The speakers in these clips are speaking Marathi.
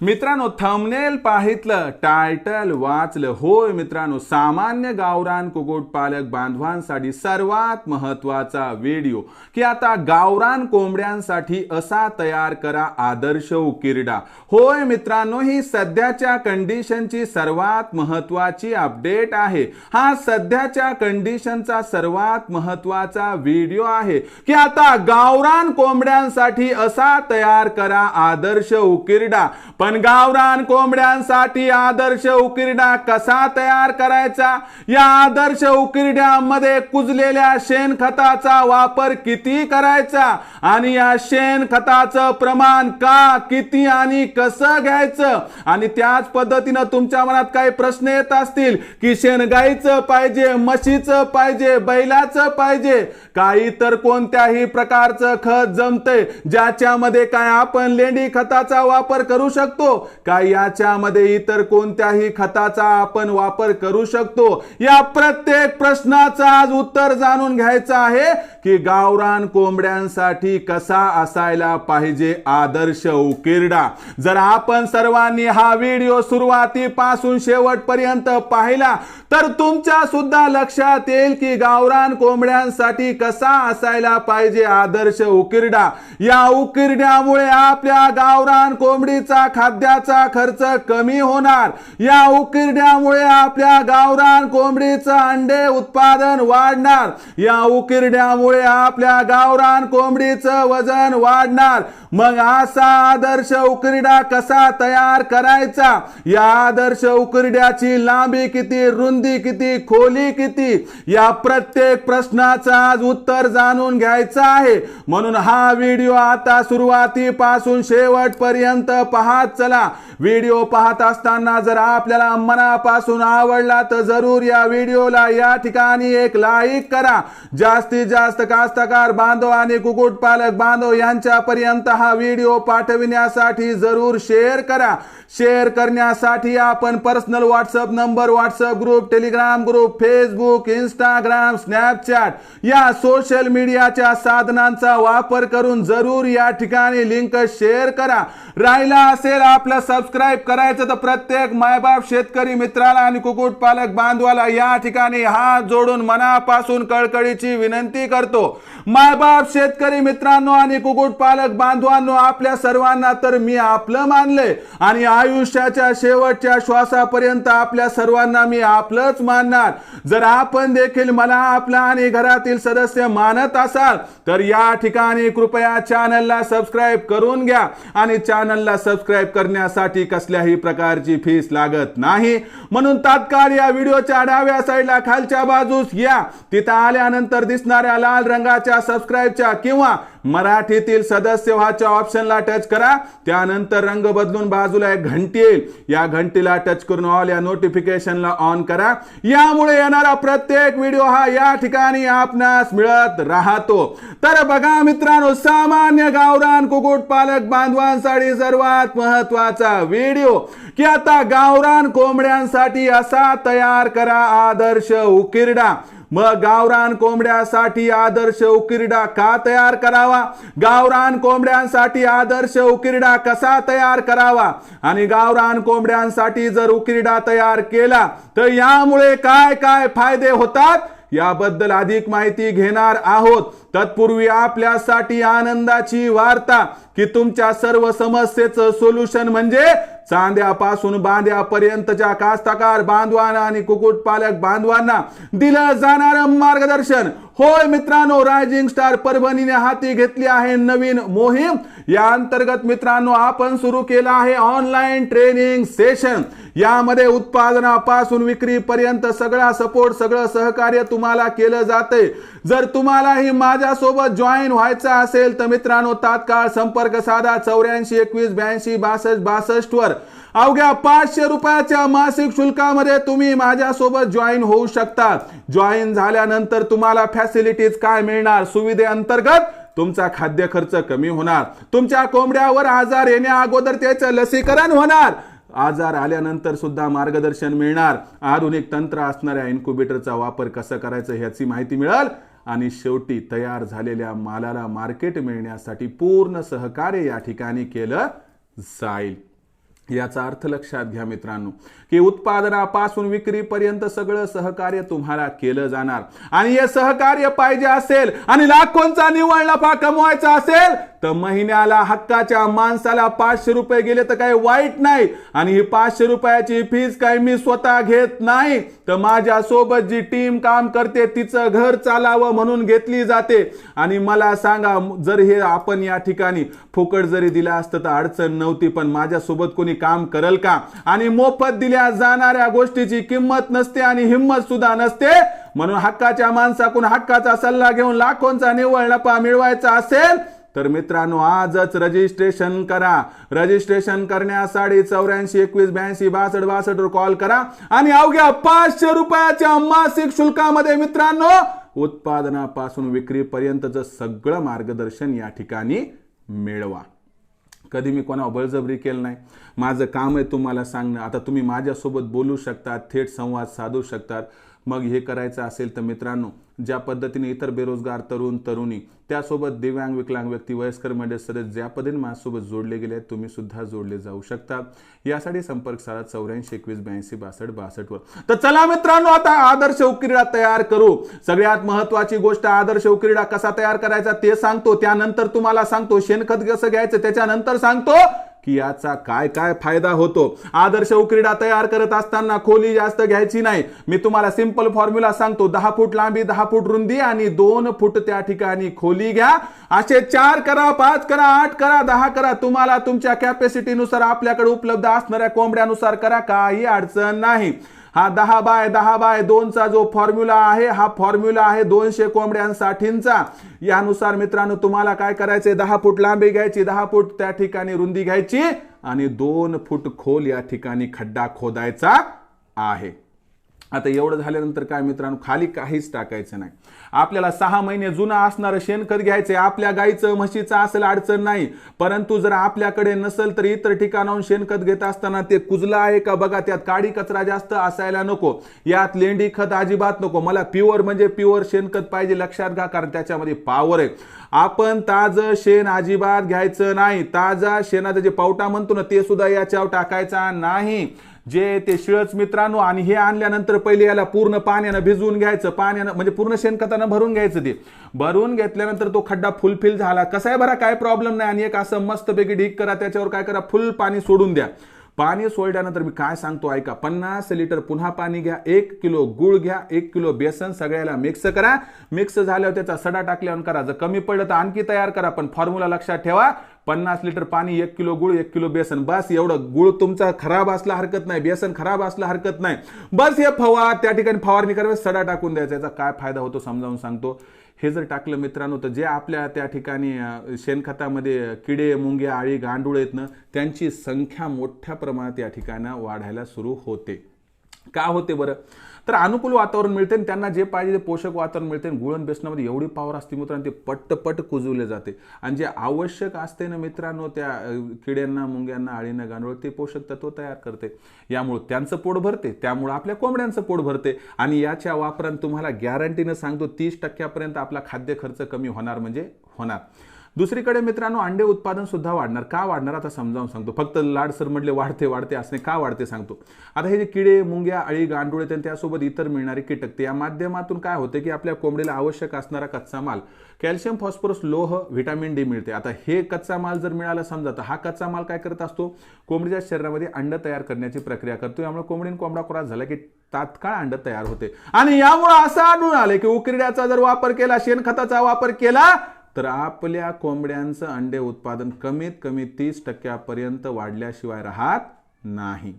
मित्रांनो थंबनेल पाहितलं टायटल वाचलं. होय मित्रांनो सामान्य गावरान कुक्कुटपालक बांधवांसाठी सर्वात महत्त्वाचा व्हिडिओ की आता गावरान कोंबड्यांसाठी असा तयार करा आदर्श उकिरडा. होय मित्रांनो ही सध्याच्या कंडिशनची सर्वात महत्वाची अपडेट आहे. हा सध्याच्या कंडिशनचा सर्वात महत्त्वाचा व्हिडिओ आहे. की आता गावरान कोंबड्यांसाठी असा तयार करा आदर्श उकिरडा. पण गावरान कोंबड्यांसाठी आदर्श उकिरडा कसा तयार करायचा? या आदर्श उकिरड्यामध्ये कुजलेल्या शेणखताचा वापर किती करायचा? आणि या शेणखताचं प्रमाण का किती आणि कसं घ्यायचं? आणि त्याच पद्धतीनं तुमच्या मनात काही प्रश्न येत असतील की शेणगाईचं पाहिजे म्हशीचं पाहिजे बैलाचं पाहिजे? काही तर कोणत्याही प्रकारचं खत जमतंय ज्याच्यामध्ये काय आपण लेंडी खताचा वापर करू शकतो? शकतो? का याच्यामध्ये इतर कोणत्याही खताचा आपण वापर करू शकतो? या प्रत्येक प्रश्नाचं आज उत्तर जाणून घ्यायचं आहे की गावरान कोंबड्यांसाठी कसा असायला पाहिजे आदर्श उकिरडा? जर आपण सर्वांनी हा व्हिडिओ सुरुवातीपासून शेवटपर्यंत पाहिला तर तुमच्या सुद्धा लक्षात येईल की गावरान कोंबड्यांसाठी कसा असायला पाहिजे आदर्श उकिरडा? या उकिरड्यामुळे आपल्या गावरान कोंबडीचा खा खाद्याचा खर्च कमी होणार. या उकिरड्यामुळे आपल्या गावरान कोंबडीचं अंडे उत्पादन वाढणार. या उकिरड्यामुळे आपल्या गावरान कोंबडीचं वजन वाढणार. मग असा आदर्श उकिरडा कसा तयार करायचा? या आदर्श उकिरड्याची लांबी किती रुंदी किती खोली किती? या प्रत्येक प्रश्नाचं आज उत्तर जाणून घ्यायचं आहे. म्हणून हा व्हिडिओ आता सुरुवातीपासून शेवटपर्यंत पाहत चला. व्हिडिओ पाहत असताना जर आपल्याला मनापासून आवडला तर जरूर या व्हिडिओला या ठिकाणी एक लाईक करा. जास्तीत जास्त कास्तकार बांधव आणि कुक्कुटपालक बांधव यांच्यापर्यंत हा व्हिडिओ पाठविण्यासाठी जरूर शेअर करा. शेअर करण्यासाठी आपण personal WhatsApp number WhatsApp group Telegram group Facebook Instagram Snapchat या सोशल मीडियाच्या साधनांचा वापर करून जरूर या ठिकाणी लिंक शेअर करा. राहिला असेल आपलं सबस्क्राईब करायचं तर प्रत्येक मायबाप शेतकरी मित्राला आणि कुक्कुटपालक बांधवाला या ठिकाणी हात जोडून मनापासून कळकळीची विनंती करतो. मायबाप शेतकरी मित्रांनो आणि कुक्कुटपालक बांधवांनो आपल्या सर्वांना तर मी आपलं मानले आणि आयुष्याच्या शेवटच्या श्वासापर्यंत आपल्या सर्वांना मी आपलंच मानणार. जर आपण देखील मला आपला आणि घरातील सदस्य मानत असाल तर या ठिकाणी कृपया चॅनलला सबस्क्राईब करून घ्या आणि चॅनल चॅनलला सबस्क्राईब करण्यासाठी कसल्याही प्रकारची फीस लागत नाही. म्हणून तात्काळ या व्हिडिओच्या डाव्या साईडला खालच्या बाजूस या. तिथं आल्यानंतर दिसणाऱ्या लाल रंगाच्या सबस्क्राईबच्या किंवा मराठीतील सदस्य व्हाच्या ऑप्शनला टच करा. त्यानंतर रंग बदलून बाजूला एक घंटी येईल. या घंटीला टच करून ऑल या नोटिफिकेशनला ऑन करा. यामुळे येणारा प्रत्येक व्हिडिओ हा या ठिकाणी आपणास मिळत राहतो. तर बघा मित्रांनो सामान्य गावरान कुक्कुटपालक बांधवांसाठी सर्वात महत्त्वाचा व्हिडिओ. की आता गावरान कोंबड्यांसाठी असा तयार करा आदर्श उकिरडा. मग गावरान कोंबड्यासाठी आदर्श उकिरडा का तयार करावा? गावरान कोंबड्यांसाठी आदर्श उकिरडा कसा तयार करावा? आणि गावरान कोंबड्यांसाठी जर उकिरडा तयार केला तर यामुळे काय काय फायदे होतात? याबद्दल अधिक माहिती घेणार आहोत तत्पूर्वी आपल्यासाठी आनंदाची वार्ता की तुमच्या सर्व समस्येचं सोल्युशन म्हणजे चांद्यापासून बांध्यापर्यंतच्या कास्तकार बांधवांना आणि कुक्कुटपालक बांधवांना दिलं जाणारं मार्गदर्शन. होय मित्रांनो रायझिंग स्टार परभणीने हाती घेतली आहे नवीन मोहीम. या अंतर्गत मित्रांनो आपण सुरू केला आहे ऑनलाईन ट्रेनिंग सेशन यामध्ये उत्पादनापासून विक्रीपर्यंत सगळा सपोर्ट सगळं सहकार्य तुम्हाला केलं जाते जर तुम्हालाही माझ्या माझ्यासोबत जॉईन व्हायचं असेल तर मित्रांनो तात्काळ संपर्क साधा. चौऱ्याऐंशी एकवीस ब्याऐंशी बासष्ट बासष्ट वर. अवघ्या पाचशे रुपयाच्या मासिक शुल्कामध्ये तुम्ही माझ्यासोबत जॉईन होऊ शकता. जॉईन झाल्यानंतर तुम्हाला फॅसिलिटीज काय मिळणार? सुविधे अंतर्गत तुमचा खाद्य खर्च कमी होणार. तुमच्या कोंबड्यावर आजार येण्या अगोदर त्याचं लसीकरण होणार. आजार आल्यानंतर सुद्धा मार्गदर्शन मिळणार. आधुनिक तंत्र असणाऱ्या इन्क्युबेटरचा वापर कसं करायचं ह्याची माहिती मिळेल. आणि शेवटी तयार झालेल्या मालाला मार्केट मिळण्यासाठी पूर्ण सहकार्य या ठिकाणी केलं जाईल. याचा अर्थ लक्षात घ्या मित्रांनो की उत्पादनापासून विक्रीपर्यंत सगळं सहकार्य तुम्हाला केलं जाणार. आणि हे सहकार्य पाहिजे असेल आणि लाखोंचा निव्वळ नफा कमवायचा असेल तर महिन्याला हक्काच्या माणसाला पाचशे रुपये गेले तर काही वाईट नाही. आणि ही पाचशे रुपयाची फीज काही मी स्वतः घेत नाही. तर माझ्या सोबत जी टीम काम करते तिचं घर चालावं म्हणून घेतली जाते. आणि मला सांगा जर हे आपण या ठिकाणी फुकट जरी दिलं असतं तर अडचण नव्हती पण माझ्यासोबत कोणी काम करल का? आणि मोफत दिल्या जाणाऱ्या गोष्टीची किंमत नसते आणि हिंमत सुद्धा नसते. म्हणून हक्काच्या माणसाकडून हक्काचा सल्ला घेऊन लाखोंचा निव्वळ नफा मिळवायचा असेल तर मित्रांनो आजच रजिस्ट्रेशन करा. रजिस्ट्रेशन करण्यासाठी चौऱ्याऐंशी एकवीस ब्याऐंशी बासष्ट बासष्ट वर कॉल करा. आणि अवघ्या पाचशे रुपयाच्या मासिक शुल्कामध्ये मित्रांनो उत्पादनापासून विक्रीपर्यंतचं सगळं मार्गदर्शन या ठिकाणी मिळवा. कधी मी कोणा बळजबरी केलं नाही. माझं काम आहे तुम्हाला सांगणं. आता तुम्ही माझ्यासोबत बोलू शकतात थेट संवाद साधू शकतात. मग हे करायचं असेल तर मित्रांनो ज्या पद्धतीने इतर बेरोजगार तरुण तरुणी त्यासोबत दिव्यांग विकलांग व्यक्ती वयस्कर मंडळ सदस्य ज्या पद्धतीने माझ्यासोबत जोडले गेले आहेत तुम्ही सुद्धा जोडले जाऊ शकतात यासाठी संपर्क साधा चौऱ्याऐंशी एकवीस ब्याऐंशी बासष्ट बासष्ट वर. तर चला मित्रांनो आता आदर्श उकिरडा तयार करू. सगळ्यात महत्वाची गोष्ट आदर्श उकिरडा कसा तयार करायचा ते सांगतो. त्यानंतर तुम्हाला सांगतो शेणखत कसं घ्यायचं त्याच्यानंतर सांगतो की याचा काय काय फायदा होतो? आदर्श उक्रीडा तयार करत असताना खोली जास्त घ्यायची नाही. मी तुम्हाला सिंपल फॉर्म्युला सांगतो. दहा फूट लांबी दहा फूट रुंदी आणि दोन फूट त्या ठिकाणी खोली घ्या. असे चार करा पाच करा आठ करा दहा करा. तुम्हाला तुमच्या कॅपॅसिटीनुसार आपल्याकडे उपलब्ध असणाऱ्या कोंबड्यानुसार करा. काही अडचण नाही. हा दहा बाय दहा बाय दोनचा जो फॉर्म्युला आहे हा फॉर्म्युला आहे दोनशे कोंबड्यांसाठींचा. यानुसार मित्रांनो तुम्हाला काय करायचे दहा फूट लांबी घ्यायची दहा फूट त्या ठिकाणी रुंदी घ्यायची आणि दोन फूट खोल या ठिकाणी खड्डा खोदायचा आहे. आता एवढं झाल्यानंतर काय मित्रांनो खाली काहीच टाकायचं नाही. आपल्याला सहा महिने जुनं असणारं शेणखत घ्यायचंय आपल्या गाईचं म्हशीचं असेल अडचण नाही. परंतु जर आपल्याकडे नसेल तर इतर ठिकाणाहून शेणखत घेत असताना ते कुजलं आहे का बघा त्यात काडी कचरा जास्त असायला नको. यात लेंडी खत अजिबात नको. मला प्युअर म्हणजे प्युअर शेणखत पाहिजे लक्षात घ्या कारण त्याच्यामध्ये पावर आहे. आपण ताजं शेण अजिबात घ्यायचं नाही. ताजा शेणाचा जे पावटा म्हणतो ना ते सुद्धा याच्यावर टाकायचा नाही. जे ते शिळच मित्रांनो आणि हे आणल्यानंतर पहिले याला पूर्ण पाण्यानं भिजवून घ्यायचं पाण्यानं म्हणजे पूर्ण शेणखतानं भरून घ्यायचं ते. भरून घेतल्यानंतर तो खड्डा फुलफिल झाला. कसा आहे बरा? काय प्रॉब्लेम नाही आणि एक असं मस्तपैकी ढीक करा त्याच्यावर काय करा? फुल पाणी सोडून द्या. पाणी सोडल्यानंतर मी काय सांगतो ऐका. पन्नास लिटर पुन्हा पाणी घ्या एक किलो गुळ घ्या एक किलो बेसन सगळ्याला मिक्स करा. मिक्स झाल्यावर त्याचा सडा टाकल्यावर करा. जर कमी पडलं तर आणखी तयार करा पण फॉर्म्युला लक्षात ठेवा. पन्नास लिटर पाणी एक किलो गुळ एक किलो बेसन. बस एवढं गुळ तुमचा खराब असला हरकत नाही. बेसन खराब असला हरकत नाही. बस हे फवा त्या ठिकाणी फवारणी करावी सडा टाकून द्यायचा. याचा काय फायदा होतो समजावून सांगतो. हे जर टाकलं मित्रांनो तर जे आपल्या त्या ठिकाणी शेणखतामध्ये किडे मुंग्या आळी गांडूळ आहेत ना त्यांची संख्या मोठ्या प्रमाणात या ठिकाणी वाढायला सुरू होते. का होते बरं? तर अनुकूल वातावरण मिळते आणि त्यांना जे पाहिजे ते पोषक वातावरण मिळते आणि गुळण बेसनामध्ये एवढी पावर असते मित्रांनो ते पट्टपट कुजवले जाते. आणि जे आवश्यक असते ना मित्रांनो त्या किड्यांना मुंग्यांना आळींना गांडूळ ते पोषक तत्व तयार करते. यामुळे त्यांचं पोट भरते त्यामुळे आपल्या कोंबड्यांचं पोट भरते आणि याच्या वापरानं तुम्हाला गॅरंटीनं सांगतो तीस टक्क्यापर्यंत आपला खाद्य खर्च कमी होणार म्हणजे होणार. दुसरीकडे मित्रांनो अंडे उत्पादन सुद्धा वाढणार. का वाढणार? आता समजावून सांगतो. फक्त लाडसर म्हटले वाढते वाढते असणे का वाढते सांगतो. आता हे जे किडे मुंग्या अळी गांडूळ आहेत आणि त्यासोबत इतर मिळणारे कीटक ते या माध्यमातून काय होते की आपल्या कोंबडीला आवश्यक असणारा कच्चा माल कॅल्शियम फॉस्फरस लोह व्हिटॅमिन डी मिळते. आता हे कच्चा माल जर मिळाला समजा तर हा कच्चा माल काय करत असतो? कोंबडीच्या शरीरामध्ये अंड तयार करण्याची प्रक्रिया करतो. यामुळे कोंबडीन कोंबडा क्रॉस झाला की तात्काळ अंड तयार होते. आणि यामुळे असं आढळून आले की उकिरड्याचा जर वापर केला शेणखताचा वापर केला तर आपल्या कोंबड्यांचं अंडे उत्पादन कमीत कमी तीस टक्क्यापर्यंत वाढल्याशिवाय राहत नाही.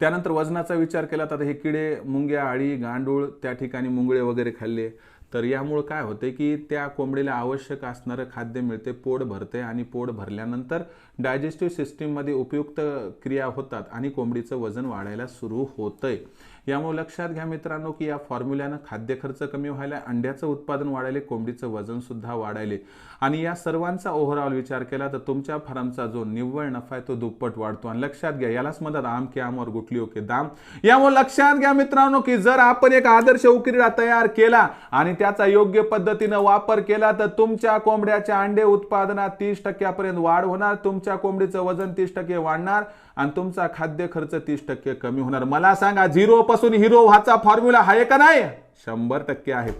त्यानंतर वजनाचा विचार केला तर हे किडे मुंग्या आळी गांडूळ त्या ठिकाणी मुंगळे वगैरे खाल्ले. तर यामुळे काय होते की त्या कोंबडीला आवश्यक असणारं खाद्य मिळते पोट भरते आणि पोट भरल्यानंतर डायजेस्टिव्ह सिस्टीममध्ये उपयुक्त क्रिया होतात आणि कोंबडीचं वजन वाढायला सुरू होतंय. यामुळे लक्षात घ्या मित्रांनो की या फॉर्म्युल्यानं खाद्य खर्च कमी व्हायला अंड्याचं उत्पादन वाढायले कोंबडीचं वजन सुद्धा वाढायले. आणि या सर्वांचा ओव्हरऑल विचार केला तर तुमच्या फार्मचा जो निव्वळ नफा आहे तो दुप्पट वाढतो. आणि लक्षात घ्या यालाच म्हणतात आम की आमवर गुटली ओके दाम. यामुळे लक्षात घ्या मित्रांनो की जर आपण एक आदर्श उकिरडा तयार केला आणि त्याचा योग्य पद्धतीनं वापर केला तर तुमच्या कोंबड्याच्या अंडे उत्पादनात तीस टक्क्यापर्यंत वाढ होणार तुमच्या कोंबडीचं वजन तीस टक्के वाढणार आणि तुमचा खाद्य खर्च तीस टक्के कमी होणार. मला सांगा झिरो पासून हिरो व्हाचा फॉर्म्युला आहे का नाही? शंभर टक्के आहे.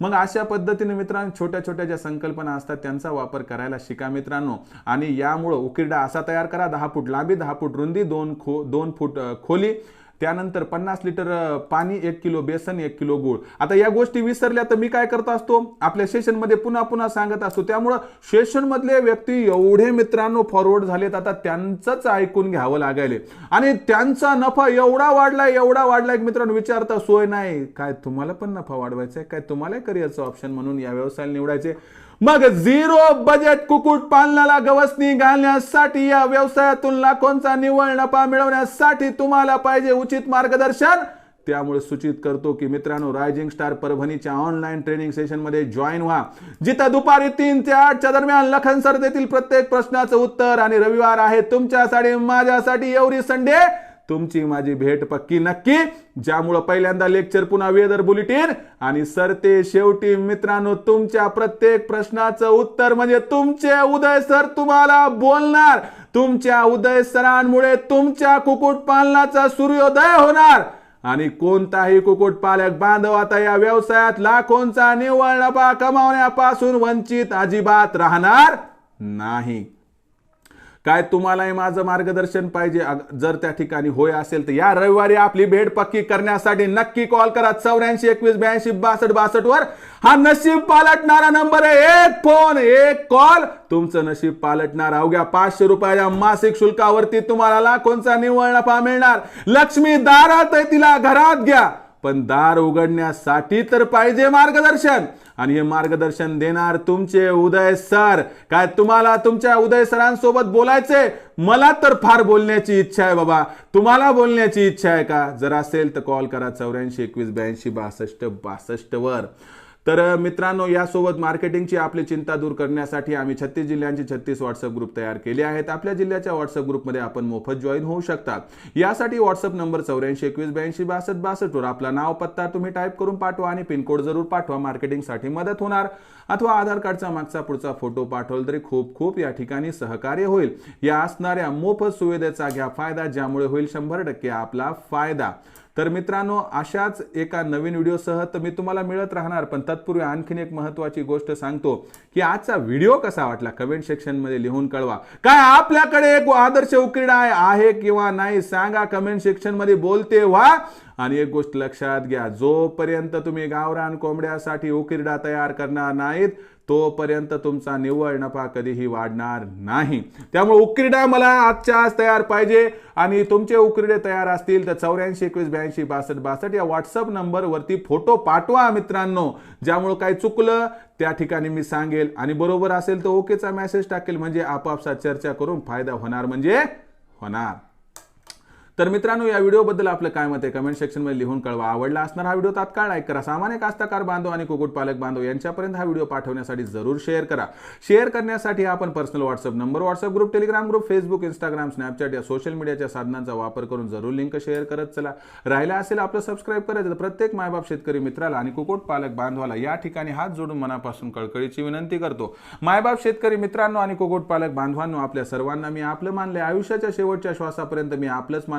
मग अशा पद्धतीने मित्रांनो छोट्या छोट्या ज्या संकल्पना असतात त्यांचा वापर करायला शिका मित्रांनो. आणि यामुळं उकिरडा असा तयार करा दहा फूट लांबी दहा फूट रुंदी दोन खो दोन फूट खोली. त्यानंतर पन्नास लिटर पाणी एक किलो बेसन एक किलो गुळ. आता या गोष्टी विसरल्या तर मी काय करत असतो? आपल्या सेशनमध्ये पुन्हा पुन्हा सांगत असतो. त्यामुळं सेशन मधले व्यक्ती एवढे मित्रांनो फॉरवर्ड झालेत आता त्यांचंच ऐकून घ्यावं लागायले. आणि त्यांचा नफा एवढा वाढलाय एवढा वाढलाय मित्रांनो विचारता सोय नाही. काय तुम्हाला पण नफा वाढवायचा आहे? काय तुम्हाला करिअरचं ऑप्शन म्हणून या व्यवसायाला निवडायचे? मग झिरो बजेट कुकुट पालनाला गवसणी घालण्यासाठी या व्यवसायातून लाखोंचा निव्वळ नफा मिळवण्यासाठी तुम्हाला पाहिजे उचित मार्गदर्शन. त्यामुळे सूचित करतो की मित्रांनो रायझिंग स्टार परभणीच्या ऑनलाईन ट्रेनिंग सेशनमध्ये जॉईन व्हा. जिथं दुपारी तीन ते आठच्या दरम्यान लखन सरदेतील प्रत्येक प्रश्नाचं उत्तर आणि रविवार आहे तुमच्यासाठी माझ्यासाठी एवढी संडे. तुमची माझी भेट पक्की नक्की. ज्यामुळं पहिल्यांदा लेक्चर पुन्हा वेदर बुलेटिन. आणि सरते शेवटी मित्रांनो तुमच्या प्रत्येक प्रश्नाचं उत्तर म्हणजे तुमचे उदय सर तुम्हाला बोलणार. तुमच्या उदय सरांमुळे तुमच्या कुक्कुटपालनाचा सूर्योदय होणार. आणि कोणताही कुक्कुटपालक बांधव आता या व्यवसायात लाखोंचा निव्वळ नफा कमावण्यापासून वंचित अजिबात राहणार नाही. काय तुम्हालाही माझं मार्गदर्शन पाहिजे? जर त्या ठिकाणी होय असेल तर या रविवारी आपली भेट पक्की करण्यासाठी नक्की कॉल करा. चौऱ्याऐंशी एकवीस ब्याऐंशी बासष्ट बासष्ट वर. हा नशीब पालटणारा नंबर आहे. एक फोन एक कॉल. तुमचं नशीब पालटणार अवघ्या पाचशे रुपयाच्या मासिक शुल्कावरती तुम्हाला कोणचा निव्वळ नफा मिळणार. लक्ष्मी दारात आहे तिला घरात घ्या. पण दार उघडण्यासाठी तर पाहिजे मार्गदर्शन. आणि हे मार्गदर्शन देणार तुमचे उदय सर. काय तुम्हाला तुमच्या उदय सरांसोबत बोलायचे मला तर फार बोलण्याची इच्छा आहे बाबा. तुम्हाला बोलण्याची इच्छा आहे का? जर असेल तर कॉल करा चौऱ्याऐंशी एकवीस ब्याऐंशी बासष्ट बासष्ट वर तर मित्रांनो यासोबत मार्केटिंगची आपली चिंता दूर करण्यासाठी आम्ही छत्तीस जिल्ह्यांचे छत्तीस व्हॉट्सअप ग्रुप तयार केले आहेत. आपल्या जिल्ह्याच्या व्हॉट्सअप ग्रुपमध्ये आपण मोफत जॉईन होऊ शकतात यासाठी व्हॉट्सअप नंबर चौऱ्याऐंशी एकवीस ब्याऐंशी बासष्ट बासष्टवर आपला नाव पत्ता तुम्ही टाईप करून पाठवा आणि पिनकोड जरूर पाठवा. मार्केटिंगसाठी मदत होणार. अथवा आधार कार्डचा मागचा पुढचा फोटो पाठवला तरी खूप खूप या ठिकाणी सहकार्य होईल. या असणाऱ्या मोफत सुविधेचा घ्या फायदा ज्यामुळे होईल शंभर टक्के आपला फायदा. तर मित्रांनो अशाच एका नवीन व्हिडिओसह तर मी तुम्हाला मिळत राहणार पण तत्पूर्वी आणखीन एक महत्त्वाची गोष्ट सांगतो. की आजचा व्हिडिओ कसा वाटला? कमेंट सेक्शनमध्ये लिहून कळवा. काय आपल्याकडे एक आदर्श उकिरडा आहे किंवा नाही सांगा कमेंट सेक्शनमध्ये बोलते व्हा. आणि एक गोष्ट लक्षात घ्या जोपर्यंत तुम्ही गावरान कोंबड्यासाठी उकिरडा तयार करणार नाहीत तोपर्यंत तुमचा निव्वळ नफा कधीही वाढणार नाही. त्यामुळे उक्रीडा मला आजच्या आज तयार पाहिजे आणि तुमचे उक्रीडे तयार असतील तर चौऱ्याऐंशी एकवीस ब्याऐंशी बासष्ट बासष्ट या व्हॉट्सअप नंबरवरती फोटो पाठवा मित्रांनो. ज्यामुळे काही चुकलं त्या ठिकाणी मी सांगेल. आणि बरोबर असेल तर ओकेचा मेसेज टाकेल. म्हणजे आपापसात चर्चा करून फायदा होणार म्हणजे होणार. तर मित्रांनो या व्हिडिओबद्दल आपलं काय मत आहे? कमेंट सेक्शनमध्ये लिहून कळवा. आवडला असणार हा व्हिडिओ तात्काळ लाईक करा. सामान्य कास्तकार बांधव आणि कुक्कुटपालक बांधव यांच्यापर्यंत हा व्हिडिओ पाठवण्यासाठी जरूर शेअर करा. शेअर करण्यासाठी आपण personal WhatsApp number WhatsApp group Telegram group Facebook Instagram Snapchat या सोशल मीडियाच्या साधनांचा वापर करून जरूर लिंक शेअर करत चला. राहिला असेल आपलं सबस्क्राईब करायचं तर प्रत्येक मायबाप शेतकरी मित्राला आणि कुक्कुटपालक बांधवाला या ठिकाणी हात जोडून मनापासून कळकळीची विनंती करतो. मायबाप शेतकरी मित्रांनो आणि कुक्कुटपालक बांधवांनो आपल्या सर्वांना मी आपलं मानले आयुष्याच्या शेवटच्या श्वासापर्यंत मी आपलंच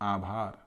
आभार.